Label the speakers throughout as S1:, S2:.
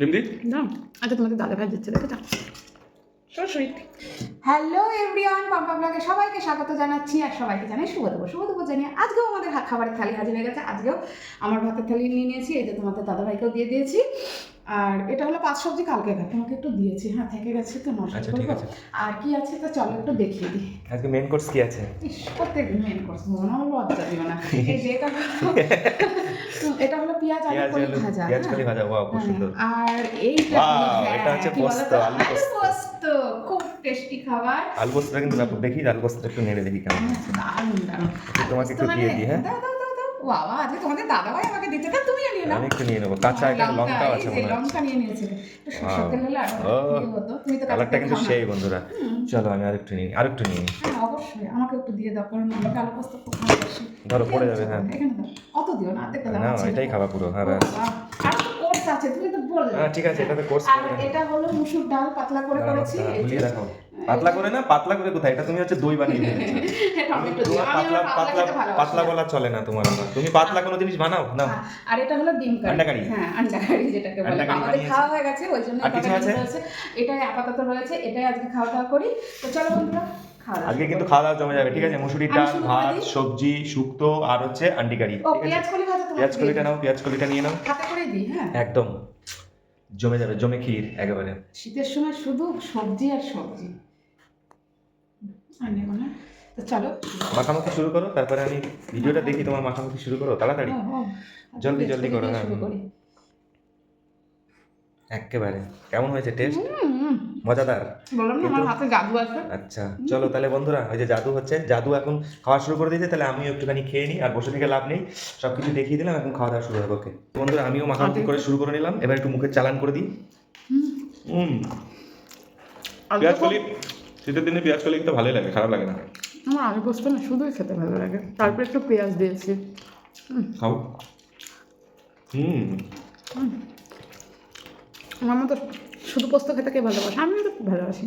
S1: লিমদি
S2: না আচ্ছা তোমাদের দাদা ভাই দিচ্ছে দেখেছ so sweet
S3: hello everyone Pampa ব্লগে সবাইকে স্বাগত জানাচ্ছি আর সবাইকে জানাই শুভ দেবো শুভ দেবো জানিয়ে আজকেও আমাদের খাবারের থালি হাজির হয়ে গেছে। আজকেও আমার ভাতের থালি নিয়ে নিয়েছি এই যে তোমাদের দাদাভাইকেও দিয়ে দিয়েছি। আর এটা হলো পাঁচ সবজি কালকে কার তোমাকে একটু দিয়েছি হ্যাঁ থেকে গেছে তো নষ্ট
S1: আচ্ছা,
S3: করব। আর কি আছে তো চলো একটু দেখিয়ে দিই।
S1: আজকে মেন কোর্স কি আছে?
S3: প্রত্যেক মেন কোর্স মনে হলো লজ্জা দিও না। এই যে এটা হলো পেঁয়াজ আলু কলি ভাজা
S1: পেঁয়াজ
S3: হ্যাঁ।
S1: কলি ভাজা ওয়াও খুব
S3: হ্যাঁ,
S1: সুন্দর।
S3: আর এইটা হ্যাঁ,
S1: এটা হচ্ছে পোস্ত, আলু
S3: আলু
S1: পোস্ত।
S3: টেস্টি খাবার।
S1: আলু পোস্তটা কিন্তু দেখি আলু পোস্তটা একটু নেড়ে দেখি কেমন হচ্ছে।
S3: দারুণ দারুণ।
S1: তোমাকে একটু দিয়ে
S3: মানে-
S1: দিই, হ্যাঁ?
S3: দাও দাও দাও দাও। বাবা আজকে তোমাদের দাদা ভাই আমাকে দিতে নিয়ে নাও।
S1: আমি একটু নিয়ে নেব। কাঁচা একটা লঙ্কাও আছে মনে হয়
S3: লঙ্কা নিয়ে নিয়েছে একটু সরষের
S1: Wow.
S3: তেল হলে
S1: ও,
S3: ইয়ে তুমি তো
S1: কালারটা কিন্তু সেই বন্ধুরা। চলো আমি আরেকটু নিই আরেকটু নিই।
S3: হ্যাঁ অবশ্যই। আমাকে একটু দিয়ে দাও কারণ আমি পোস্ত খুব ভালোবাসি
S1: ধরো, পড়ে যাবে, হ্যাঁ।
S3: এখানে দাও অত দিও না অর্ধেকটা দাও
S1: না এটাই খাওয়া পুরো হ্যাঁ
S3: কোর্স আছে তুমি তো বললে।
S1: হ্যাঁ ঠিক আছে এটাতে কোর্স
S3: আর এটা হলো মুসুর ডাল পাতলা করে করেছি
S1: ভুলিয়ে রাখো। পাতলা করে না পাতলা করে কোথায়? এটা তুমি হচ্ছে দই বানিয়ে ফেলেছো আমি পাতলা পাতলা পাতলা বলা চলে না তোমার আমার তুমি পাতলা কোনো জিনিস বানাও? না
S3: হ্যাঁ, আর এটা হলো ডিম কারি। হ্যাঁ আন্ডা কারি যেটাকে বলে। আমাদের খাওয়া হয়ে গেছে ওই জন্য? এটাই আপাতত রয়েছে এটাই আজকে খাওয়া দাওয়া করি। তো চলো বন্ধুরা
S1: আজকে কিন্তু খাওয়া দাওয়া জমে যাবে ঠিক আছে? মুসুরি ডাল ভাত সবজি শুক্তো আর হচ্ছে আন্ডি কারি।
S3: পেঁয়াজ
S1: কলিটা নাও পেঁয়াজ কলিটা নিয়ে নাও।
S3: করে হ্যাঁ?
S1: একদম। জমে যাবে জমে ক্ষীর একেবারে।
S3: শীতের সময় শুধু সবজি আর সবজি। তো চলো
S1: মাখামাখি শুরু করো তারপরে আমি ভিডিওটা দেখি তোমার মাখামাখি শুরু করো তাড়াতাড়ি।
S3: ও, ও।
S1: জলদি, জলদি করো,
S3: দিয়ে
S1: হ্যাঁ। একেবারে। কেমন হয়েছে টেস্ট। মজাদার।
S3: বললাম না আমার হাতে জাদু আছে।
S1: আচ্ছা চলো তাহলে বন্ধুরা ওই যে জাদু হচ্ছে জাদু এখন খাওয়া শুরু করে দিয়েছে তাহলে আমিও একটুখানি খেয়ে নিই আর বসে থেকে লাভ নেই সব কিছু দেখিয়ে দিলাম এখন খাওয়া দাওয়া শুরু হবে ওকে বন্ধুরা আমিও মাখামাখি করে শুরু করে নিলাম এবার একটু মুখের চালান করে দিই। হুম। পেঁয়াজ কলি শীতের দিনে পেঁয়াজ কলি কিন্তু ভালোই লাগে খারাপ লাগে না।
S3: আমার আলু পোস্ত না শুধুই খেতে ভালো লাগে। তারপর একটু পেঁয়াজ দিয়েছি।
S1: খাও। হুম।
S3: আমার মতো শুধু পোস্ত খেতে ভালোবাসে? আমি তো খুব ভালোবাসি।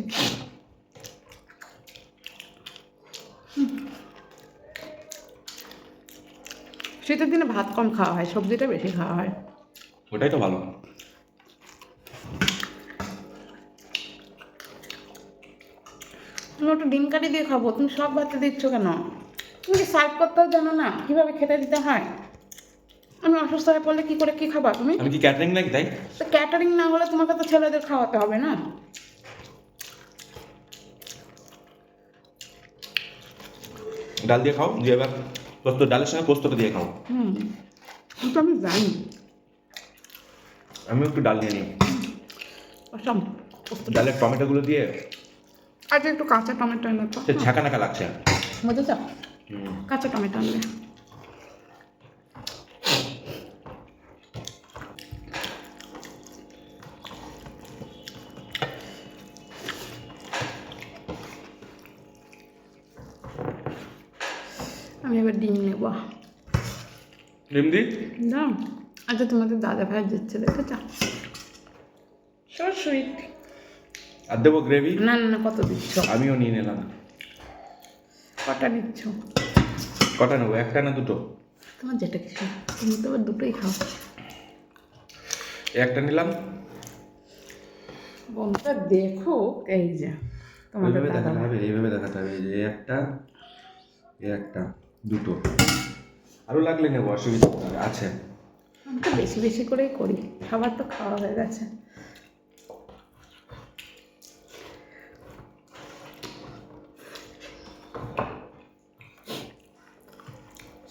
S3: শীতের দিনে ভাত কম খাওয়া হয় সবজিটা বেশি খাওয়া হয়।
S1: ওটাই তো ভালো।
S3: তুমি একটু ডিম কাটি দিয়ে খাব তুমি সব ভাতে দিচ্ছ কেন? তুমি কি সার্ভ করতেও জানো না? কীভাবে খেতে দিতে হয়? আমি অসুস্থ হয়ে পড়লে কি করে কি খাবা তুমি?
S1: আমি কি ক্যাটারিং নাকি তাই?
S3: তো ক্যাটারিং না হলে তোমাকে তো ছেলেদের খাওয়াতে হবে না।
S1: ডাল দিয়ে খাও দিয়ে এবার পোস্ত ডালের সঙ্গে পোস্তটা দিয়ে খাও।
S3: হুম কিন্তু আমি জানি।
S1: আমি একটু ডাল নিয়ে নিই। ডালের টমেটোগুলো দিয়ে?
S3: আজ একটু কাঁচা টমেটো এনে তো
S1: সে ঝাঁকা নাকা লাগছে।
S3: বুঝেছ। কাঁচা টমেটো আনবে আমি এবার ডিম নেব।
S1: লিমদি
S3: দাও আচ্ছা তোমাদের দাদা ভাই দিচ্ছে চা। সো সুইট
S1: আর দেবো গ্রেভি
S3: না না না কত দিচ্ছ?
S1: আমিও নিয়ে নিলাম।
S3: কটা দিচ্ছ?
S1: কটা নেব? একটা না দুটো?
S3: তোমার যেটা কিছু। তুমি তো দুটোই খাও।
S1: এই একটা নিলাম।
S3: বন্ধুরা দেখো এই যে তোমাদের
S1: দেখাতে
S3: ভাই।
S1: হবে এইভাবে দেখাতে হবে এই যে একটা এই একটা। দুটো। আরও লাগলে নেব, অসুবিধা আছে
S3: আমি তো বেশি বেশি করেই করি। খাবার তো খাওয়া হয়ে গেছে।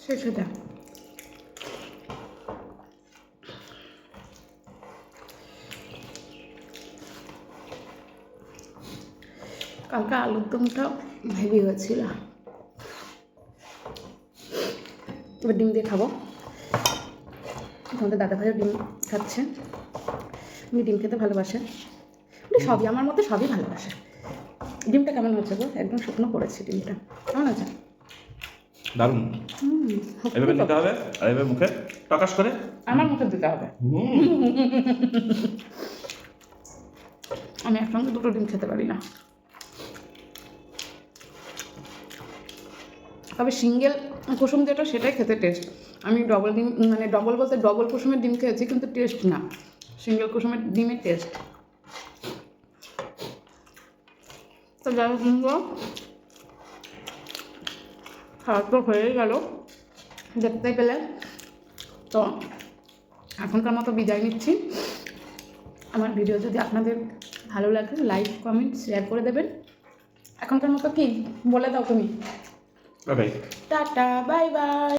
S3: শেষে দাও কালকে আলুর দমটা হেভি হয়েছিল। এবার ডিম দিয়ে খাব। তোমাদের দাদা ভাইও ডিম খাচ্ছে। উনি ডিম খেতে ভালোবাসে। উনি সবই আমার মতো সবই ভালোবাসে। ডিমটা কেমন হচ্ছে গো? একদম শুকনো করেছি ডিমটা। কেমন আছে
S1: দারুণ।
S3: হুম,
S1: এভাবে নিতে হবে আর এভাবে মুখে প্রকাশ করে।
S3: আমার মুখে দিতে হবে। আমি একসঙ্গে দুটো ডিম খেতে পারি না। তবে সিঙ্গেল কুসুম যেটা সেটাই খেতে টেস্ট আমি ডবল ডিম মানে ডবল বলতে ডবল কুসুমের ডিম খেয়েছি, কিন্তু টেস্ট না। সিঙ্গেল কুসুমের ডিমের টেস্ট তো যাই হোক খাওয়া তো হয়ে গেল। দেখতে পেলে। তো এখনকার মতো বিদায় নিচ্ছি। আমার ভিডিও যদি আপনাদের ভালো লাগে লাইক কমেন্ট শেয়ার করে দেবেন। এখনকার মতো কি? বলে দাও তুমি।
S1: Okay.
S3: Tata. Bye bye.